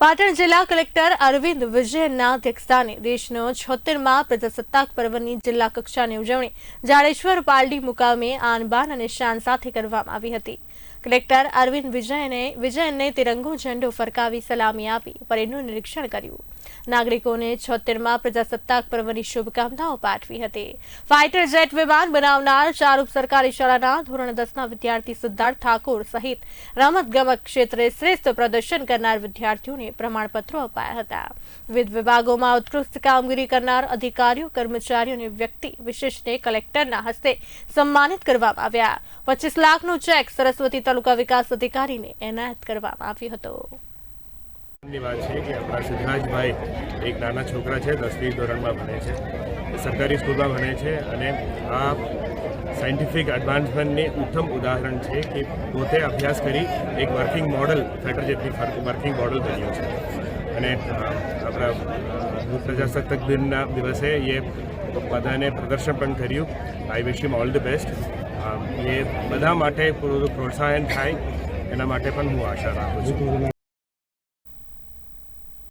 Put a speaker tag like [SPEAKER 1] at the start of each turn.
[SPEAKER 1] પાટણ જિલ્લા કલેક્ટર અરવિંદ વિજયના અધ્યક્ષસ્થાને દેશનો છોતેરમાં પ્રજાસત્તાક પર્વની જિલ્લા કક્ષાની ઉજવણી જાડેશ્વર પાલડી મુકામે આન બાન અને શાન સાથે કરવામાં આવી હતી. કલેક્ટર અરવિંદ વિજયને વિજયને તિરંગો ઝંડો ફરકાવી સલામી આપી, પરેડનું નિરીક્ષણ કર્યું. નાગરિકોને છોતેરમાં પ્રજાસત્તાક પર્વની શુભકામનાઓ પાઠવી હતી. ફાઇટર જેટ વિમાન બનાવનાર શાહરૂખ સરકારી શાળાના ધોરણ દસના વિદ્યાર્થી સિદ્ધાર્થ ઠાકોર સહિત રમતગમત ક્ષેત્રે શ્રેષ્ઠ પ્રદર્શન કરનાર વિદ્યાર્થીઓને પ્રમાણપત્રો અપાયા હતા. વિવિધ વિભાગોમાં ઉત્કૃષ્ટ કામગીરી કરનાર અધિકારીઓ, કર્મચારીઓ વ્યક્તિ વિશેષને કલેક્ટરના હસ્તે સન્માનિત કરવામાં આવ્યા. પચીસ લાખનો ચેક સરસ્વતી તાલુકા વિકાસ અધિકારીને એનાયત કરવામાં આવ્યો હતો.
[SPEAKER 2] ની વાત છે કે આપણા સિદ્ધરાજભાઈ એક નાના છોકરા છે, દસમી ધોરણમાં ભણે છે. સરકારી સ્કૂલમાં ભણે છે અને આ સાયન્ટિફિક એડવાન્સમેન્ટની ઉત્તમ ઉદાહરણ છે કે પોતે અભ્યાસ કરી એક વર્કિંગ મોડલ ફેટર જેટલી વર્કિંગ મોડલ બન્યું છે. અને આપણા પ્રજાસત્તાક દિનના દિવસે એ બધાને પ્રદર્શન પણ કર્યું. I wish you all the best એ બધા માટે પૂરું પ્રોત્સાહન થાય. એના માટે પણ હું આશા રાખું છું.